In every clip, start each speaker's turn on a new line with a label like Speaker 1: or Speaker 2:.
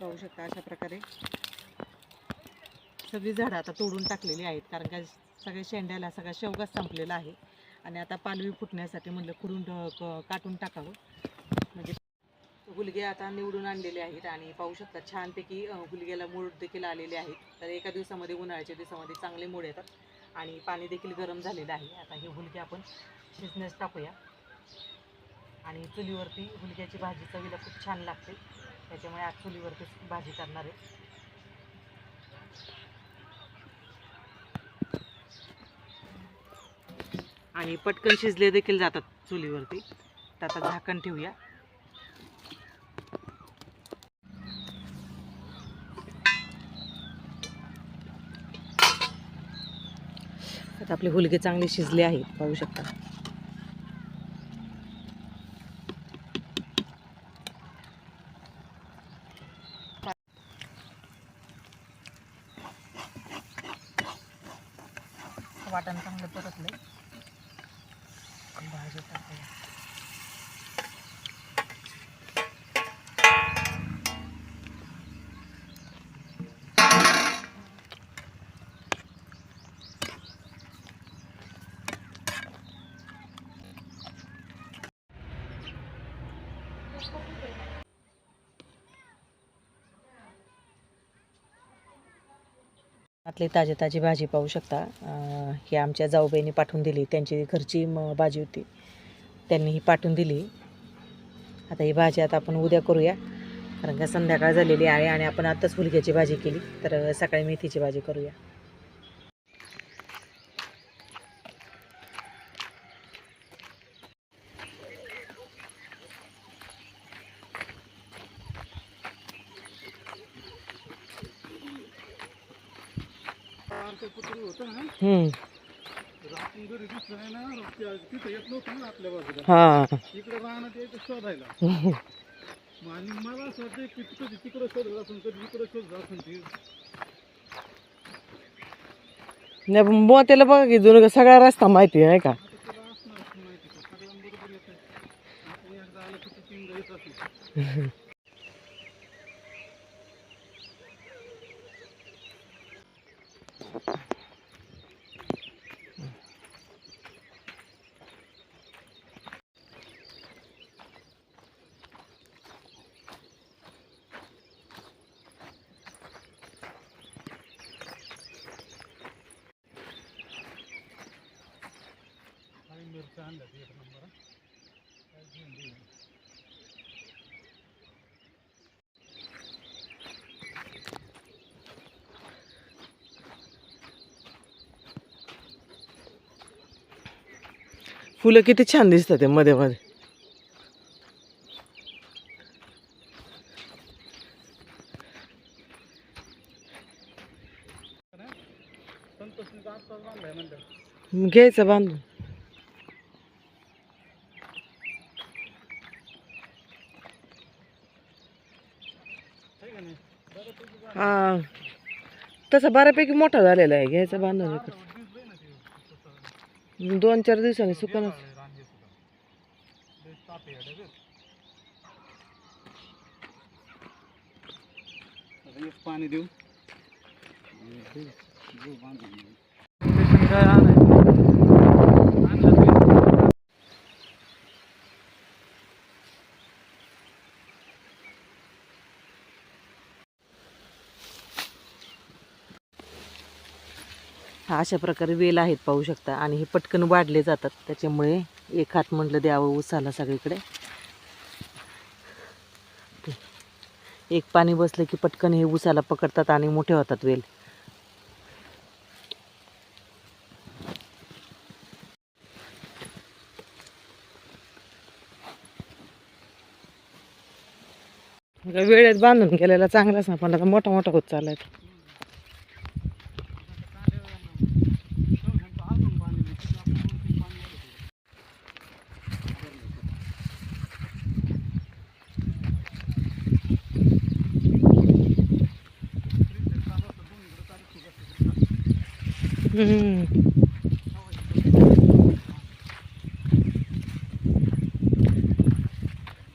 Speaker 1: पाहू शकता अशा प्रकारे. सगळी झाडं आता तोडून टाकलेली आहेत कारण का सगळ्या शेंड्याला सगळा शेवगाच संपलेला आहे. आणि आता पालवी फुटण्यासाठी म्हणलं खुडून काटून टाकावं. म्हणजे गुलगे आता निवडून आणलेले आहेत आणि पाहू शकता छानपैकी गुलग्याला मूळ देखील आलेले आहेत. तर एका दिवसामध्ये उन्हाळ्याच्या दिवसामध्ये चांगले मूळ येतात. आणि पाणी देखील गरम झालेलं आहे. आता हे हुलगे आपण शिजण्यास टाकूया. आणि चुलीवरती हुलग्याची भाजी चवीला खूप छान लागते. त्याच्यामुळे आज चुलीवरतीच भाजी करणार आहे. आणि पटकन शिजले देखील जातात चुलीवरती. तर आता झाकण ठेवूया. आता आपले हुलगे चांगले शिजले आहेत पाहू शकता. वाटण चांगलं परतलं भाजी टाकूया. आतली ताजी ताजी भाजी पाहू शकता. ही आमच्या जाऊबाईंनी पाठवून दिली. त्यांची घरची म भाजी होती. त्यांनी ही पाठवून दिली. आता ही भाजी आता आपण उद्या करूया. कारण का संध्याकाळ झालेली आहे आणि आपण आत्ताच फुलक्याची भाजी केली. तर सकाळी मेथीची भाजी करूया हम्म.
Speaker 2: तिथे येत नव्हतं ना आपल्या बाजूला
Speaker 1: हा
Speaker 2: इकडे राहणं यायचं शोधायला आणि मला असं वाटतं की कधी तिकडं शोधत असेल कधी इकडं शोधत
Speaker 1: नाही मग त्याला बघा की जुनं सगळा रस्ता माहिती आहे का
Speaker 2: आता त्याला असणार असं माहिती का सगळ्यांबरोबर येत आहे आपण एकदा आलं ते एक नंबर.
Speaker 1: फुलं किती छान दिसतात ते मध्ये मध्ये. घ्यायचं बांधून
Speaker 2: आहे का नाही बरं तुझं बांध.
Speaker 1: हा. तसा बऱ्यापैकी मोठा झालेला आहे घ्यायचा बांधून दोन चार दिवसांनी सुकनच
Speaker 2: बेकार आहे रान हे सुद्धा. लय ताप आहे याला बघ. आता एक पाणी देऊ आणि देऊ- देऊ बांधून. काय आणायचं? आणलं ते.
Speaker 1: हा अशा प्रकारे वेल आहेत पाहू शकता. आणि हे पटकन वाढले जातात. त्याच्यामुळे एक हात म्हटलं द्यावं उसाला सगळीकडे. एक पाणी बसलं की पटकन हे उसाला पकडतात आणि मोठे होतात वेल. वेळेत बांधून गेलेला चांगलाच ना पण आता मोठा मोठा होत चाललाय.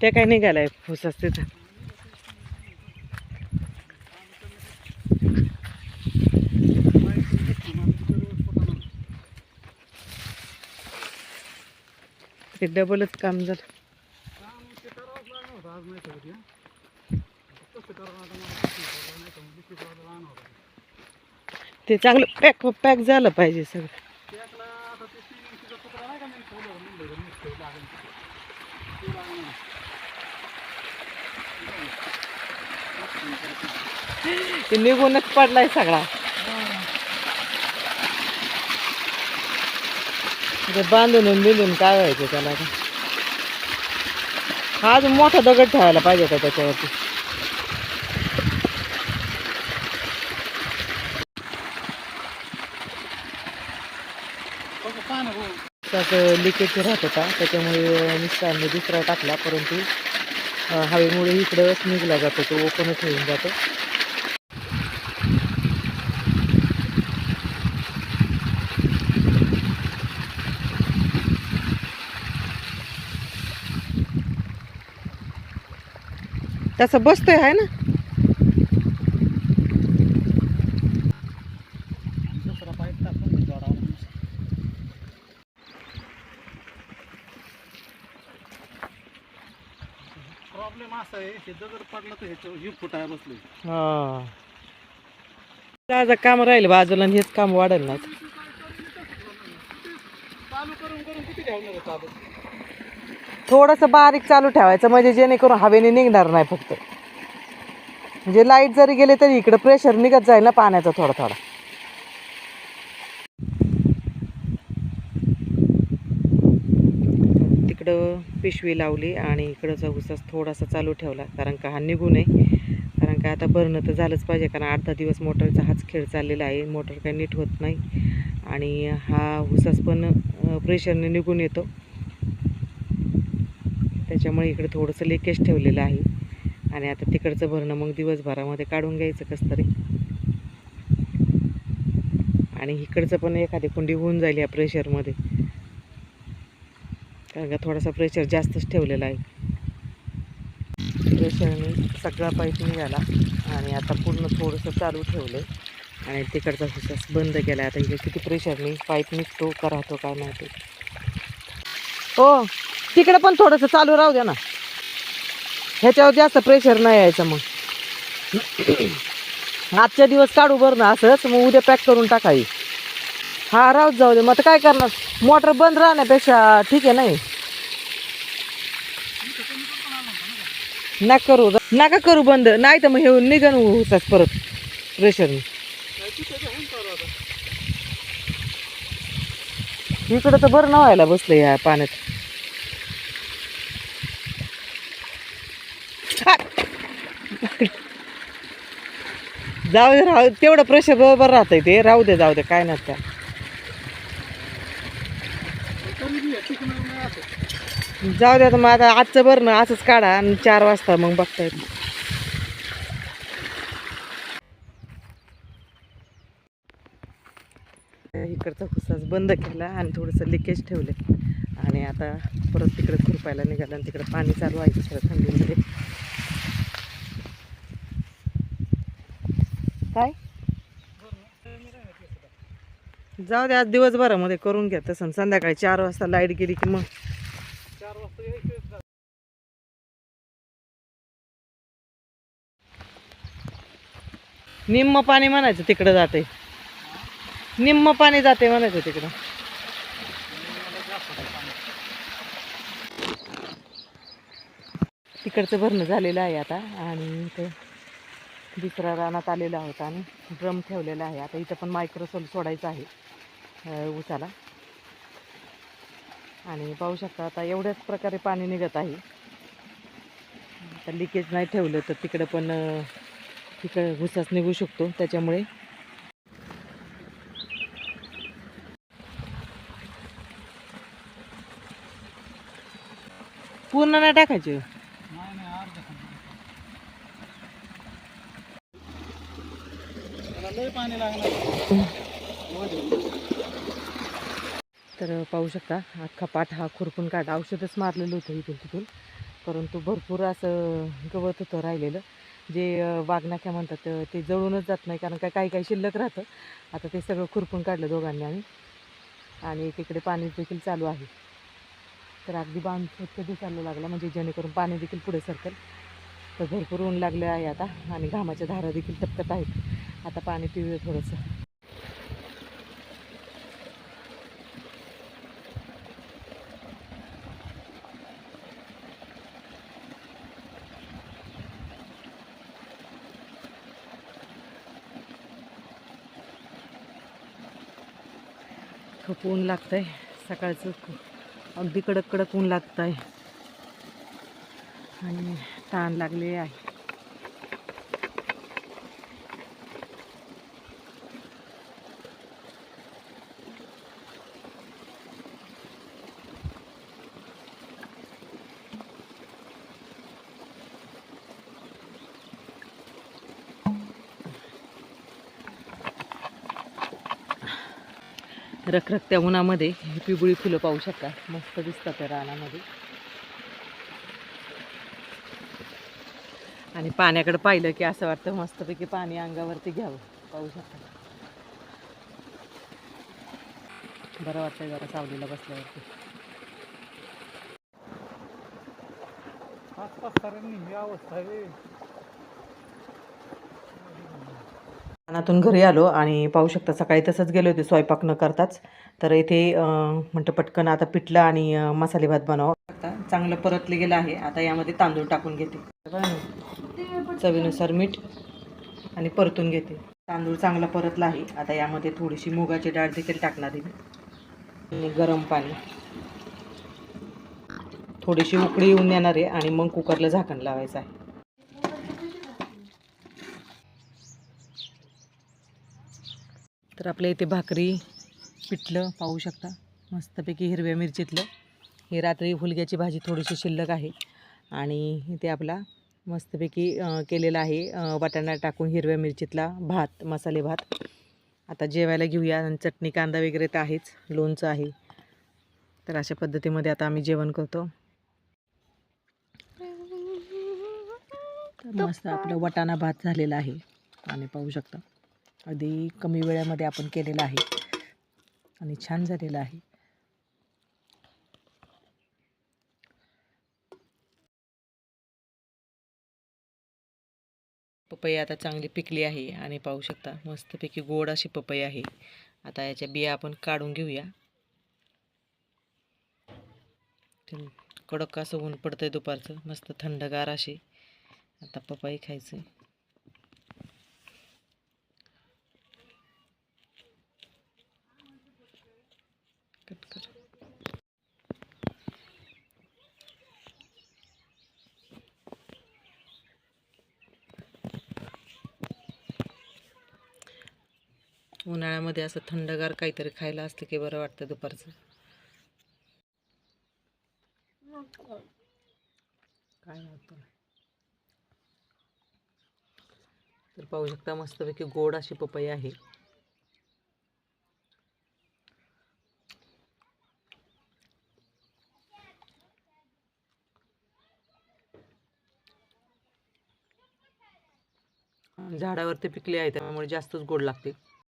Speaker 1: त्या काही नाही काय निघालाय असते तर ते डबलच काम झालं. ते चांगलं पॅक पॅक झालं पाहिजे सगळं. ते निघूनच पडलाय सगळा. ते बांधून बिंधून काय व्हायचं त्याला. आज हा मोठा दगड ठेवायला पाहिजे का त्याच्यावरती. एक लिकेज राहत होता. त्याच्यामुळे मिस्टरांनी दुसरा टाकला परंतु हवेमुळे इकडंच निघला जातो तो ओपनच होऊन जातो. तसं बसतोय आहे ना
Speaker 2: दुसरा पाईप टाकून जोडावा प्रॉब्लेम असा आहे हे दगड पडलं तर ह्याच्यावर ही फुटाय बसले.
Speaker 1: हा. ताजं काम राहील बाजूला आणि हेच काम वाढेल ना
Speaker 2: चालू करून करून किती ठेवणार आहे चालू?
Speaker 1: थोडस बारीक चालू ठेवायचं म्हणजे जेणेकरून हवेने निघणार नाही फक्त. म्हणजे लाइट जरी गेले तरी इकडं प्रेशर निघत जाईल ना पाण्याचा थोडा थोडा तिकडं पिशवी लावली आणि इकडचा उसास थोडासा चालू ठेवला कारण का हा निघू नये कारण का आता भरणं तर झालंच पाहिजे कारण अर्धा दिवस मोटरचा हाच खेळ चाललेला आहे. मोटर काही नीट होत नाही. आणि हा उसास पण प्रेशरने निघून येतो. त्याच्यामुळे इकडे थोडंसं लेकेज ठेवलेलं आहे. आणि आता तिकडचं भरणं मग दिवसभरामध्ये काढून घ्यायचं कसं तरी. आणि इकडचं पण एखादी कुंडी होऊन जाईल या प्रेशरमध्ये कारण का थोडासा प्रेशर जास्तच ठेवलेला आहे. प्रेशरने सगळा पाईप निघाला आणि आता पूर्ण थोडंसं चालू ठेवलं आणि तिकडचा सुसास बंद केला आता इथे किती प्रेशरने पाईप निघतो का राहतो काय माहिती. हो तिकडे पण थोडंसं चालू राहू द्या ना. ह्याच्यावर जास्त प्रेशर नाही यायचं मग. आजच्या दिवस काढू बरं ना असंच. मग उद्या पॅक करून टाकावी हा राहूच जाऊ दे. मग आता काय करणार? मोटर बंद राहण्यापेक्षा ठीक आहे नाही? नका करू. नका करू बंद. नाही तर मग हे निघन होतात परत प्रेशर इकडं तर बरं ना व्हायला बसलं या पाण्यात. जाऊ दे राहू तेवढं प्रेशर बरोबर राहतंय ते. राहू दे जाऊ दे. काय नसतं
Speaker 2: तरी बी हे टिकणार नाही असं
Speaker 1: जाऊ द्या आता मग आता आजचं बरं ना असंच काढा आणि चार वाजता मग बघता येईल इकडचा खुसाच बंद केला आणि थोडंसं लिकेज ठेवले. आणि आता परत तिकडे खुरपायला निघालं आणि तिकडे पाणी चालू आहे दुसऱ्या थंडीमध्ये. काय? जाऊ दे आज दिवसभरामध्ये करून घ्या तसं. संध्याकाळी चार वाजता लाइट गेली की मग
Speaker 2: चार वाजता यायचं
Speaker 1: निम्म पाणी म्हणायचं तिकडं जाते. निम्म पाणी जाते म्हणायचं तिकडं. तिकडचं भरणं झालेलं आहे आता आणि इथं दुसऱ्या रानात आलेला होता आणि ड्रम ठेवलेला आहे. आता इथं पण मायक्रोसोल सोडायचं आहे उसाला आणि पाहू शकता आता एवढ्याच प्रकारे पाणी निघत आहे. आता लिकेज नाही ठेवलं तर तिकडं पण तिकडं घुसाच निघू शकतो त्याच्यामुळे. पूर्ण नाही टाकायचे?
Speaker 2: पाणी लागणार.
Speaker 1: तर पाहू शकता अख्खा पाठ हा खुरपून काढा औषधच मारलेलं होतं इथून तिथून. परंतु भरपूर असं गवत होतं राहिलेलं. जे अं, म्हणतात ते जळूनच जात नाही. कारण काय काही काही शिल्लक राहतं. आता ते सगळं खुरपून काढलं दोघांनी आम्ही. आणि एकीकडे पाणी देखील चालू आहे. तर अगदी बांध कधी चालू लागला. म्हणजे जेणेकरून पाणी देखील पुढे सरकेल. तर भरपूर ऊन लागलं आहे आता. आणि घामाच्या धारा देखील टपकत आहेत. आता पाणी पिऊया थोडंसं. कडक ऊन लागतं आहे सकाळचं खूप अगदी कडक कडक ऊन लागतं आहे आणि ताण लागले आहे. रखरखत्या उन्हामध्ये ही पिबुळी फुलं पाहू शकता. मस्त दिसतात त्या रानामध्ये. आणि पाण्याकडे पाहिलं की असं वाटतं मस्तपैकी पाणी अंगावरती घ्यावं. पाहू शकता. बरं वाटतंय जरा सावलीला बसल्यावरती.
Speaker 2: आसपास साऱ्यांनी अवस्था आहे
Speaker 1: घरी आलो आणि पाहू शकता सकाळी तसंच गेले होते स्वयंपाक न करताच. तर इथे म्हणतं पटकन आता पिठलं आणि मसाले भात बनावं आता चांगलं परतले गेलं आहे. आता यामध्ये तांदूळ टाकून घेते. चवीनुसार मीठ आणि परतून घेते. तांदूळ चांगला परतला आहे. आता यामध्ये थोडीशी मुगाची डाळ देखील टाकणार आहे आणि गरम पाणी. थोडीशी उकळी येऊन येणार आहे आणि मग कुकरला झाकण लावायचं आहे. तर आपल्या इथे भाकरी पिठलं पाहू शकता. मस्तपैकी हिरव्या मिरचीतलं. हे रात्री हुलग्याची भाजी थोडीशी शिल्लक आहे. आणि इथे आपला मस्तपैकी केलेला आहे वाटाणा टाकून हिरव्या मिरचीतला भात मसाले भात. आता जेवायला घेऊया आणि चटणी कांदा वगैरे तर आहेच लोणचं आहे. तर अशा पद्धतीमध्ये आता आम्ही जेवण करतो. तर मस्त आपलं वाटाणा भात झालेला आहे. आणि पाहू शकता. अगदी कमी वेळामध्ये आपण केलेलं आहे. आणि छान झालेलं आहे. पपई आता चांगली पिकली आहे आणि पाहू शकता मस्तपैकी गोड अशी पपई आहे. आता याच्या बिया आपण काढून घेऊया. कडक असं ऊन पडतंय दुपारचं मस्त थंडगार अशी. आता पपई खायचं कट कर उन्हाळ्यामध्ये असं थंडगार काहीतरी खायला असलं की बरं वाटतं दुपारचं? काय वाटतं? तर पाहू शकता मस्तपैकी गोड अशी पपई आहे. झाडावरती पिकली आहे त्यामुळे जास्तच गोड लागते.